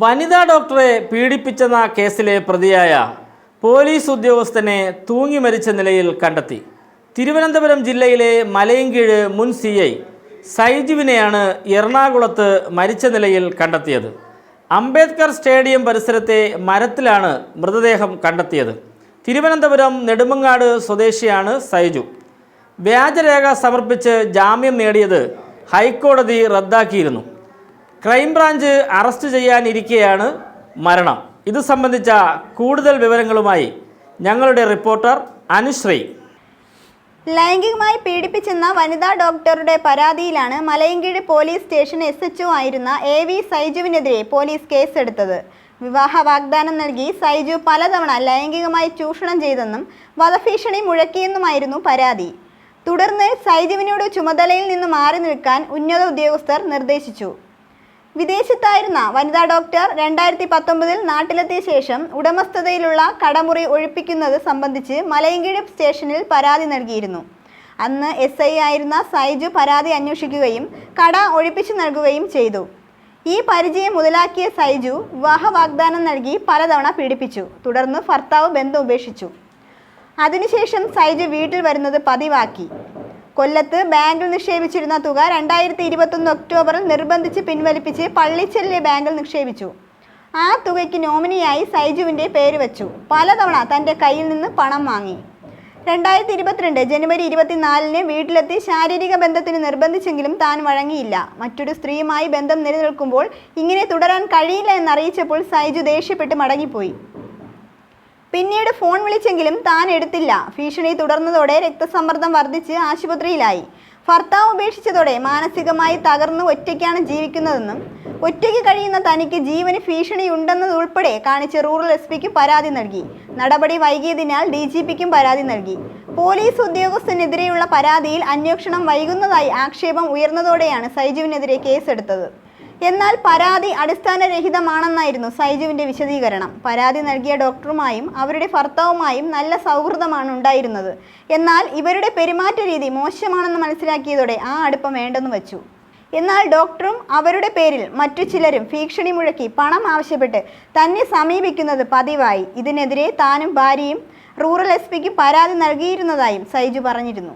വനിതാ ഡോക്ടറെ പീഡിപ്പിച്ചെന്ന കേസിലെ പ്രതിയായ പോലീസ് ഉദ്യോഗസ്ഥനെ തൂങ്ങി മരിച്ച നിലയിൽ കണ്ടെത്തി. തിരുവനന്തപുരം ജില്ലയിലെ മലയൻകീഴ് മുൻ സി ഐ സൈജുവിനെയാണ് എറണാകുളത്ത് മരിച്ച നിലയിൽ കണ്ടെത്തിയത്. അംബേദ്കർ സ്റ്റേഡിയം പരിസരത്തെ മരത്തിലാണ് മൃതദേഹം കണ്ടെത്തിയത്. തിരുവനന്തപുരം നെടുമങ്ങാട് സ്വദേശിയാണ് സൈജു. വ്യാജരേഖ സമർപ്പിച്ച് ജാമ്യം നേടിയത് ഹൈക്കോടതി റദ്ദാക്കിയിരുന്നു. ക്രൈംബ്രാഞ്ച് അറസ്റ്റ് ചെയ്യാനിരിക്കെയാണ് മരണം. ഇത് സംബന്ധിച്ച കൂടുതൽ വിവരങ്ങളുമായി ഞങ്ങളുടെ റിപ്പോർട്ടർ അനുശ്രീ. ലൈംഗികമായി പീഡിപ്പിച്ചെന്ന വനിതാ ഡോക്ടറുടെ പരാതിയിലാണ് Malayinkeezh police station S H ആയിരുന്ന എ വി സൈജുവിനെതിരെ പോലീസ് കേസെടുത്തത്. വിവാഹ വാഗ്ദാനം നൽകി സൈജു പലതവണ ലൈംഗികമായി ചൂഷണം ചെയ്തെന്നും വധഭീഷണി മുഴക്കിയെന്നുമായിരുന്നു പരാതി. തുടർന്ന് സൈജുവിനോട് ചുമതലയിൽ നിന്ന് മാറി നിൽക്കാൻ ഉന്നത ഉദ്യോഗസ്ഥർ നിർദ്ദേശിച്ചു. വിദേശത്തായിരുന്ന വനിതാ ഡോക്ടർ രണ്ടായിരത്തി പത്തൊമ്പതിൽ നാട്ടിലെത്തിയ ശേഷം ഉടമസ്ഥതയിലുള്ള കടമുറി ഒഴിപ്പിക്കുന്നത് സംബന്ധിച്ച് മലയൻകീഴ് സ്റ്റേഷനിൽ പരാതി നൽകിയിരുന്നു. അന്ന് എസ് ഐ ആയിരുന്ന സൈജു പരാതി അന്വേഷിക്കുകയും കട ഒഴിപ്പിച്ചു നൽകുകയും ചെയ്തു. ഈ പരിചയം മുതലാക്കിയ സൈജു വിവാഹ വാഗ്ദാനം നൽകി പലതവണ പീഡിപ്പിച്ചു. തുടർന്ന് ഭർത്താവ് ബന്ധം ഉപേക്ഷിച്ചു. അതിനുശേഷം സൈജു വീട്ടിൽ വരുന്നത് പതിവാക്കി. കൊല്ലത്ത് ബാങ്കിൽ നിക്ഷേപിച്ചിരുന്ന തുക രണ്ടായിരത്തി ഇരുപത്തൊന്ന് ഒക്ടോബറിൽ നിർബന്ധിച്ച് പിൻവലിപ്പിച്ച് പള്ളിച്ചെല്ലിലെ ബാങ്കിൽ നിക്ഷേപിച്ചു. ആ തുകയ്ക്ക് നോമിനിയായി സൈജുവിന്റെ പേര് വെച്ചു. പലതവണ തന്റെ കയ്യിൽ നിന്ന് പണം വാങ്ങി. രണ്ടായിരത്തി ഇരുപത്തിരണ്ട് ജനുവരി ഇരുപത്തിനാലിന് വീട്ടിലെത്തി ശാരീരിക ബന്ധത്തിന് നിർബന്ധിച്ചെങ്കിലും താൻ വഴങ്ങിയില്ല. മറ്റൊരു സ്ത്രീയുമായി ബന്ധം നിലനിൽക്കുമ്പോൾ ഇങ്ങനെ തുടരാൻ കഴിയില്ല എന്നറിയിച്ചപ്പോൾ സൈജു ദേഷ്യപ്പെട്ട് മടങ്ങിപ്പോയി. പിന്നീട് ഫോൺ വിളിച്ചെങ്കിലും താൻ എടുത്തില്ല. ഭീഷണി തുടർന്നതോടെ രക്തസമ്മർദ്ദം വർദ്ധിച്ച് ആശുപത്രിയിലായി. ഭർത്താവ് ഉപേക്ഷിച്ചതോടെ മാനസികമായി തകർന്ന് ഒറ്റയ്ക്കാണ് ജീവിക്കുന്നതെന്നും ഒറ്റയ്ക്ക് കഴിയുന്ന തനിക്ക് ജീവന് ഭീഷണിയുണ്ടെന്നതുൾപ്പെടെ കാണിച്ച് റൂറൽ എസ് പിക്ക് പരാതി നൽകി. നടപടി വൈകിയതിനാൽ ഡി ജി പിക്കും പരാതി നൽകി. പോലീസ് ഉദ്യോഗസ്ഥനെതിരെയുള്ള പരാതിയിൽ അന്വേഷണം വൈകുന്നതായി ആക്ഷേപം ഉയർന്നതോടെയാണ് സൈജുവിനെതിരെ കേസെടുത്തത്. എന്നാൽ പരാതി അടിസ്ഥാനരഹിതമാണെന്നായിരുന്നു സൈജുവിന്റെ വിശദീകരണം. പരാതി നൽകിയ ഡോക്ടറുമായും അവരുടെ ഭർത്താവുമായും നല്ല സൗഹൃദമാണ് ഉണ്ടായിരുന്നത്. എന്നാൽ ഇവരുടെ പെരുമാറ്റ രീതി മോശമാണെന്ന് മനസ്സിലാക്കിയതോടെ ആ അടുപ്പം വേണ്ടെന്ന് വച്ചു. എന്നാൽ ഡോക്ടറും അവരുടെ പേരിൽ മറ്റു ചിലരും ഭീഷണി മുഴക്കി പണം ആവശ്യപ്പെട്ട് തന്നെ സമീപിക്കുന്നത് പതിവായി. ഇതിനെതിരെ താനും ഭാര്യയും റൂറൽ എസ് പിക്ക് പരാതി നൽകിയിരുന്നതായും സൈജു പറഞ്ഞിരുന്നു.